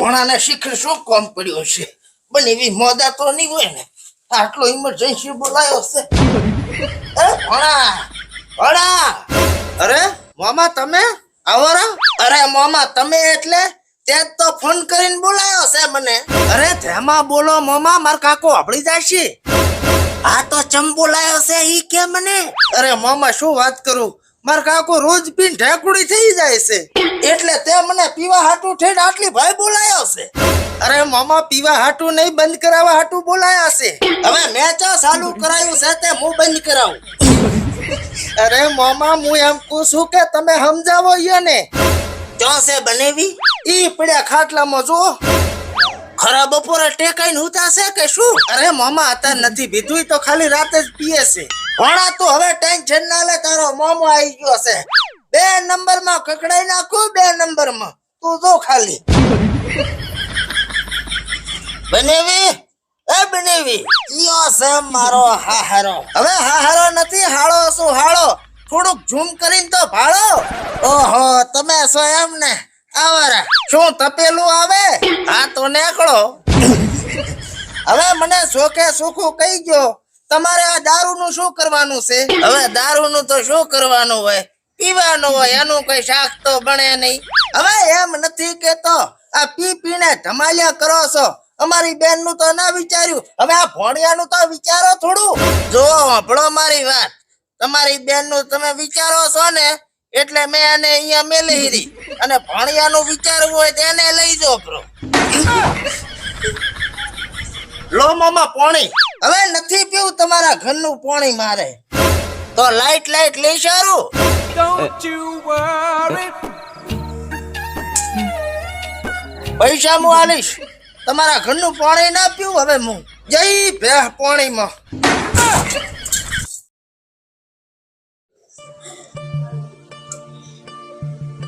ભણાને શિખર શું કોમ પડ્યું છે પણ એવી મોદા તો નહીં હોય ને. આટલો ઇમરજન્સી બોલાયો છે ભણા ભણા. અરે, મામા તમે? આવરા અરે, મામા તમે એટલે? તે તો ફોન કરીને બોલાયો છે મને. અરે તેમાં બોલો મામા, માર કાકો આપડી છે? આ તો ચમ બોલાયો છે ઈ કે મને? અરે, મામા, શું વાત કરું? માર કાકો રોજ પીન ઢેકુડી થઈ જાય છે. એટલે તે મને પીવા હાટું ઠેડ આટલી ભાઈ બોલાયો છે. અરે મામા, પીવા હાટું નહીં બંધ કરાવવા હાટું બોલાયા છે. હવે મેં ચાલુ કરાયું છે તે હું બંધ કરાવું. અરે મામા, હું એમ કહું છું કે તમે સમજાવો યને ચો છે બનેવી? ઈ પડ્યા ખાટલામાં જો ખરા બપોરે ટેકાઈને હુતા છે કે શું? અરે મામા, અત્યારે નથી પીધું તો ખાલી રાતે જ પીએ છે. ભણા તું હવે ટેન્શન ના લે, તારો મામો આવી ગયો છે બે નંબરમાં કકડાઈ નાખું, બે નંબરમાં તું જો ખાલી. બનેવી? એ બનેવી. ઈયો છે મારો હાહારો. હવે હાહારો નથી, હાળો શું હાળો? થોડુંક ઝૂમ કરીને તો ભાળો. ઓહો, તમે છો એમ ને આવારા. શું તપેલું આવે? આ તો નેકળો. હવે મને શોખે સુખું કહી ગયો તમારે આ દારૂનું શું કરવાનું છે? હવે દારૂનું તો શું કરવાનું હોય? પીવાનું હોય, એનું કઈ શાક તો બને નહીં. હવે એમ નથી કેતો, આ પી પીને ધમાલિયા કરો છો. અમારી બેનનું તો ના વિચાર્યું. હવે આ ભોણિયાનું તો વિચારો થોડું. જો સાંભળો મારી વાત. તમારી બેનનું તમે વિચારો છો ને, એટલે મેં આને અહીંયા મેલી હતી અને ભણિયાનું વિચારવું હોય તેને લઈ જો પ્રો લો મામા, પોણી. હવે નથી પીવું તમારા ઘરનું પોણી મારે. તો લાઈટ લાઈટ લઈ સારું. પૈસા હું આલીશ. તમારા ઘરનું પાણી ના પીવું હવે હું જઈ ભે પાણીમાં.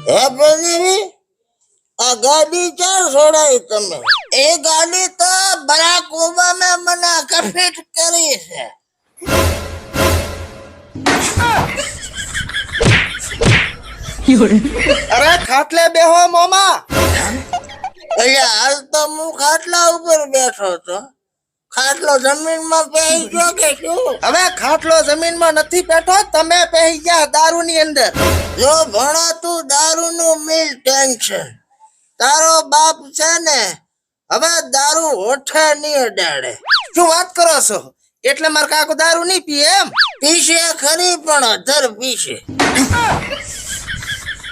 હે બનેવી આ ગાડી ચાર છોડાઈ તમે? એ ગાડી તો બરાક ઓબામે મને કફિટ કરી છે. અરે ખાટલે બેહો મોમા. અહીંયા હાલ તો હું ખાટલા ઉપર બેઠો તો ખાટલો જમીનમાં પહેરી ગયો કે શું? હવે ખાટલો જમીનમાં નથી બેઠો તમે પહેરી ગયા દારૂની અંદર. જો ભણો તું દારૂનું મિલ ટેન્શન તારો બાપ છે ને હવે દારૂ ઓઠે ની અડાડે. શું વાત કરો છો? એટલે માર કાકો દારૂ નહીં પીએ એમ? પીશે ખરી પણ અધર પીશે.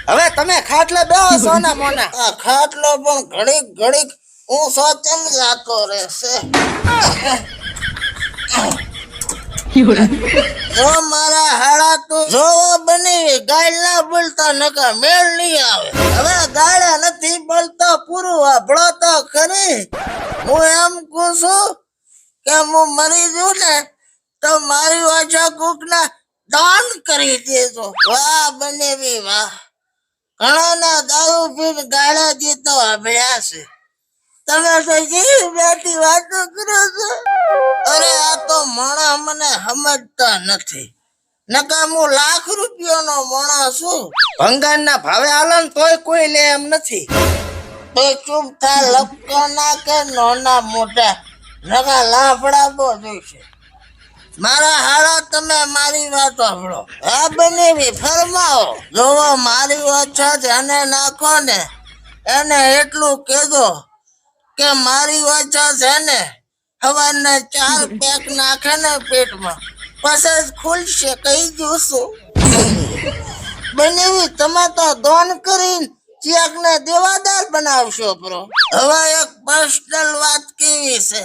હવે તમે ખાટલે બેહો સોના મોના. આ ખાટલો પણ ઘડીક ઘડીક હું સોચમ જાતો રહેશે. જો મારા હાડા તો જોવો બની બોલતા નકા મેળ નહીં આવે. હવે ગાળા નથી બોલતો, પૂરું વાપડો ખરી. હું એમ કહું છું કે હું મરી જઉં ને તો મારી વાચા કુકના દાન કરી દેજો. વાહ બનેવી વાહ. ઘણાના દારૂ પીને ગાળા જીતો અભ્યાસ તમે તો જેવી બેઠી વાતો કરો છો? અરે આ તો મોણા મને સમજતા નથી. નકા હું લાખ રૂપિયાનો મોણા છું. ભંગારના ભાવે હાલો ને તોય કોઈ લે એમ નથી. તો ચૂપ થા લપકો ના કે નોના મોટા નકા લાફડા બો જોઈશે મારા હાડા તમે મારી વાત સાંભળો. આ બનેવી ફરમાવો જોવો, મારી ઓછા ધ્યાને નાખો ને એને એટલું કેજો કે મારી ઓછા છે ને હવારના ચાર પેક નાખે ને પેટમાં. પછી ખુલશે કઈ જોશો બનેવી તમે તો દોન કરીને ચેક ને દેવાદાર બનાવશો પ્રો હવે એક પર્સનલ વાત કેવી છે?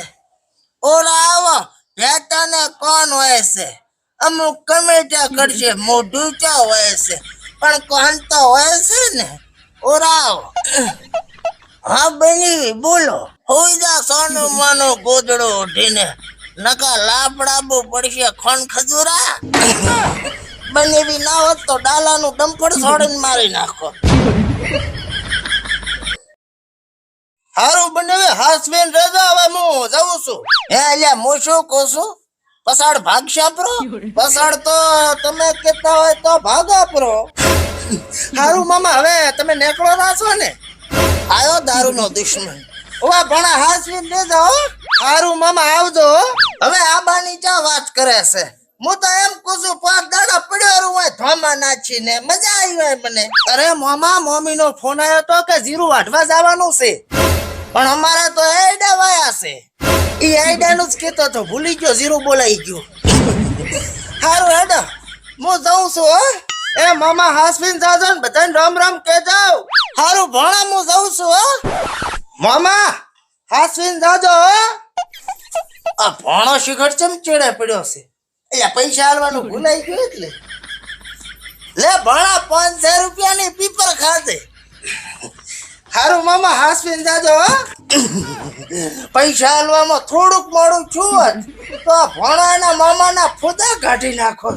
ઓલા આવો, રહેતાને કોણ હોય છે? અમુક કમેટા કરશે, મોઢું ચા હોય છે? પણ કોણ તો હોય છે ને? ઓરાવ હા, બની, બોલો. હોઈદા સોનું માનો ગોદડો ઉઠીને નકા લાપડાબુ પડશે ખોન ખજૂરા. બનેવી ના હોત તો ડાલાનું ડંપડ છોડીને મારી નાખો. હારું બનેવી હાસબેન રજા હવે હું જાઉં છું. હે, અલ્યા, હું શું કહું છું? પસાડ ભાગશા પ્રો પસાડ તો તમે કેતા હોય તો ભાગ આપરો. હારું મામા, હવે તમે નેકળો ના છો ને? આયો દારૂ નો દુશ્મન. ઓવા, ભણા હાસવી દે હો. હારું મામા, આવજો. હવે આબાની ચા વાત કરે છે. હું તો એમ છું, પાંચ દાડા પડ્યો રહું હોય, ધોમા નાખીને. મજા આવી હોય મને. અરે મામા મમ્મી નો ફોન આવ્યો તો કે જીરું વાઢવા જવાનું છે? પણ અમારે તો એડા વાયા છે. ઈ આઈડા નું જ કેતો તો ભૂલી ગયો, જીરું બોલાઈ ગયો. સારું હેડો, હું જાઉં છું, હો. એ મામા, હાસવીન જાજો ને બધાને રામ રામ કે જાવ હારું, ભણા, હું જાઉં છું, હો. મામા, હાસવીન જાજો, હો. આ ભણો શિખર ચમચેડે પડ્યો છે? અહીંયા પૈસા આલવાનું ભૂલાઈ ગયું એટલે. લે ભણા પાંચસો રૂપિયાની પીપર ખાતે હારું મામા, હાસવીન જાજો પૈસા આલવામાં થોડુંક મોડું છું તો આ ભણાના મામાના ફોદા કાઢી નાખો.